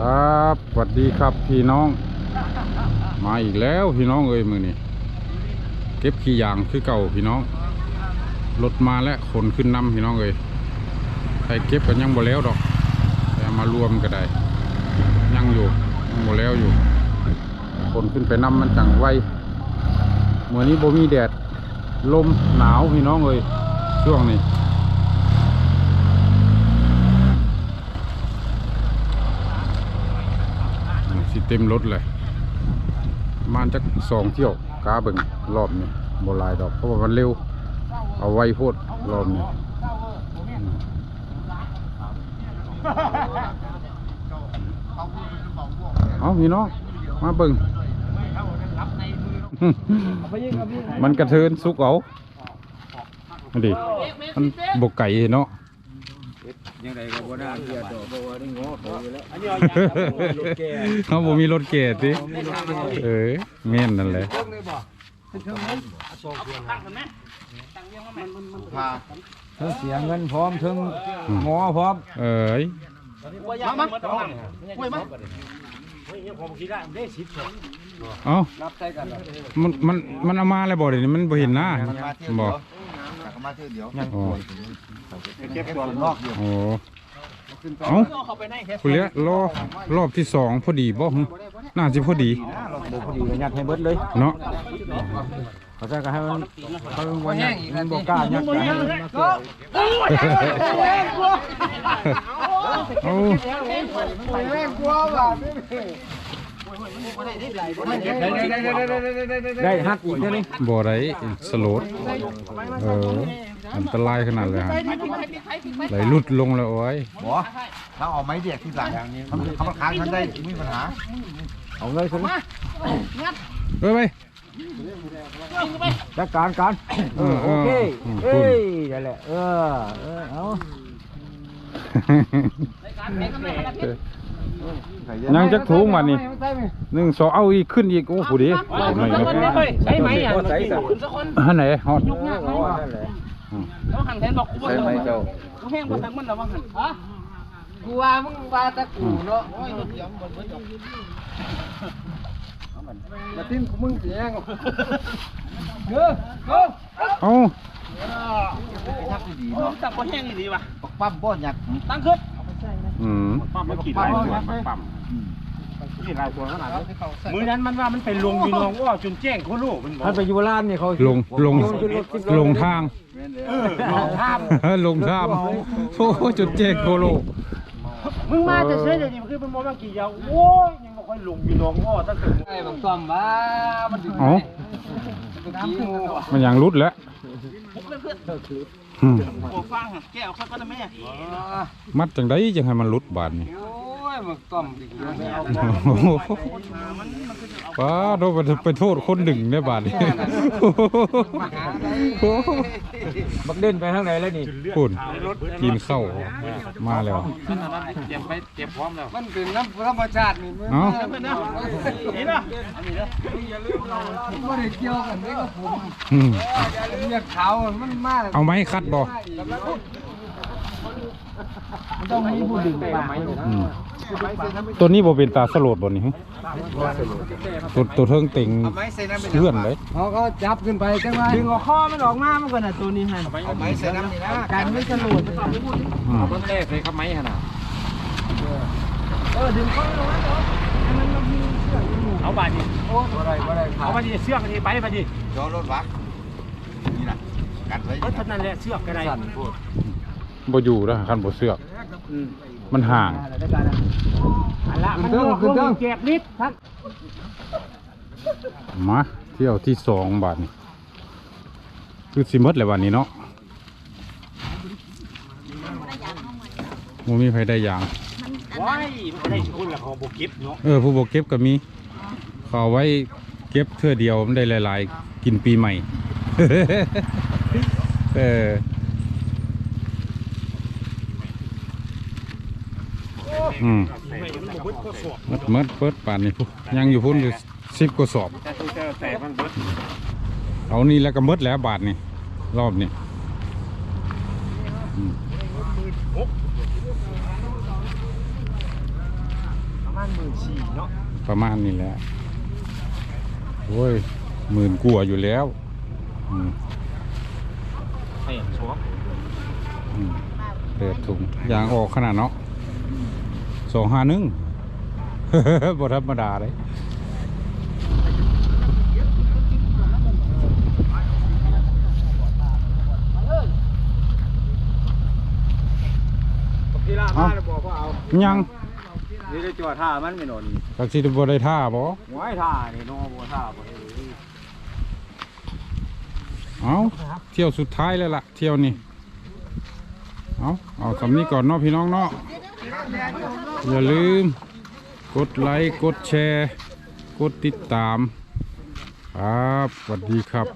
ครับสวัสดีครับพี่น้อง มาอีกแล้วพี่น้องเอ้ยมือนี่เก็บขี้ยางคือเก่าพี่น้องรถมาแล้วขนขึ้นน้ำพี่น้องเอ้ยใครเก็บกันยังบ่แล้วดอก แต่มารวมก็ได้ ยังอยู่ยังบ่แล้วอยู่ขนขึ้นไปน้ำมันจังไวเมื่อนี้บ่มีแดดลมหนาวพี่น้องเอ้ยช่วงนี้ สิเต็มรถเลยมาณจักสองเที่ยวกาเบิงรอบนี้บลายดอกเพราะว่ามันเร็ว เอาไว้โพดรอบนี้อืมเอาพี่น้องมาเบิงมันกระเทินสุกเอาอันดิมันบกไก่เนาะ ยังไงก็บ่น่าเชื่อดอกบ่ว่าได้ง้อเขาอยู่แล้วอันนี้เขาบ่มีรถเกตดิเออแม่นนั่นแหละทั้งเสียเงินพร้อมทั้งง้อพร้อมเอ้ยมามาคุยมาเอ้ารับใช้กันมันมันมันเอามาแล้วบ่เดี๋ยวนี้มันบ่เห็นหน้าบ่ มาเที่ยวเดียวอ๋อเก็บตัวนอกอยู่โอ้เอ้าคุณเลี้ยรอรอบที่สองพอดีบ่หึน่าสิพอดีบ่พอดีก็ยัดให้เบิดเลยเนาะเขาจะก็ให้มันเขาบ่ยัดมันบ่กล้ายัดก็ให้มันมาเกี่ยวโอ้ ได้ฮักอีกเท่านี้บ่ได้สโลดเอออันตรายขนาดเลยฮะไหลหลุดลงแล้วโอ้ยบ่ถ้าเอาไม้เดียกที่หลังทำเขาค้างฉันได้ไม่มีปัญหาเอาเลยสิเอ้ยไปจัดการกันเออโอเคเอ้ยนั่นแหละเออเออเอา ยังจักถุงมานี่หนึ่งสองเอาอีกขึ้นอีกโอ้โหดีเอาหน่ใช้ไหมอะใช้สักอันไหนฮอดนั่นแหละต้องหันแทนบอกกูใช้ไหมเจ้ากูแห้งบ่ทักมันแล้วว่าหันฮะกูว่ามึงว่าตะกูเนาะโอ้ยตุ๊กยำบนบนมาทิ้งกูมึงเสียงเด้อเอเอาทักดีโอ้จับบ่แห้งดีว่ะปั๊มบ่อยักตั้งขึ้น อืมปั๊มมันขี่ได้ส่วนปั๊มมือนั้นมันว่ามันไปลงพี่น้องว่าจนแจ้งเขาโลกมันบอกท่านไปอยู่ร้านนี่เขาลงลงลงทางลงข้ามลงทางโอ้โหจุดเจ๊กโคโลมึงมาจะเสียเดี๋ยวนี้มันคือเป็นโมบางกี่ยาวโอ้ยยังบ่ค่อยลงพี่น้องว่าตั้งแต่ไอ้บางซ่อมว่ามันถึงเอ้า มันยังรุดแล้วอืมโอ้ฟังแก้วค่อยก็ได้แม่มัดจังได้จังให้มันรุดบาดนี่โอ้ ยบางซ่อมดิไม่เอาโอ้โหป้าโดนไปโทษคนหนึ่งเนี่ยบาดนี่โอ้โหบักเด่นไปทางไหนแล้วนี่ปุ่นกินข้าวมาแล้วเตรียมไปเตรียมพร้อมแล้วมันเป็นน้ำธรรมชาตินี่มันเอ้านี่นะไม่ได้เกี่ยวกันนี่ก็ผมอืมเรียกเขามันมากเอาไม้คัดบ่มัน ต้องมีผู้ดึงไปไหมอืมตัวนี้บ่เป็นตาสโลดบ่นี่ฮะตัวตัวเทิงเต็งเลื่อนเลยเขาก็จับขึ้นไปจังไงดึงเอาข้อมันออกมามันก่อนน่ะตัวนี้หันเอาไม้ใส่น้ำนี่นะการไม่สนุกอืมต้นแรกเลยครับไหมขนาดเออดึงข้อลงมาเนาะให้มันมีเชือกอยู่เอาบาดนี่โอ้อะไรอะไรครัเอาบบาดนี่เสือกนี่ไปบาดนี่จอรถวักนี่นะกันไว้เออเท่านั้นแหละเสือกก็ได้สั่นพูด บ่อยู่แล้วคันบ่เสือกมันห่างอะไรได้กันนะอันละมันลงลงแจกนิดทักมาเที่ยวที่สองบาทนี่คือสิหมดเลยวันนี้เนาะมูมีใครได้ยางว้ายมันได้คนละของบ่เก็บเนาะเออผู้บกเก็บก็มีเขาเอาไว้เก็บเทื่อเดียวมันได้หลาย ๆ กินปีใหม่ เออ อืมไม่มันบ่เบิดก็สอบมัดมัดเปิดป่านนี่พุยังอยู่พุ่นอยู่สิบกว่าสอบแต่ตัวแต่แต่มันเบิดเอานี่แล้วก็หมดแล้วบาทนี่รอบนี้อืมประมาหมื่นสี่เนาะประมาณนี้แหละโอ้ยหมื่นกว่าอยู่แล้วอืมแปดช็อปอืมเปิดถุงยางออกขนาดเนาะ สองห้าหนึ่งบ่ธรรมดาเลยกีฬามาแล้วบอกว่าเอายังนี่ได้จอดท่ามันไม่นอนกักสิบ่ได้ท่าบ่หัวไอ้ท่านี่น้องบัวท่าบ่ได้เอาเที่ยวสุดท้ายแล้วล่ะ เที่ยวนี้เอาเอาสำนี้ก่อนเนาะพี่น้องเนาะ อย่าลืม กดไลค์ กดแชร์ กดติดตาม ครับสวัสดีครับ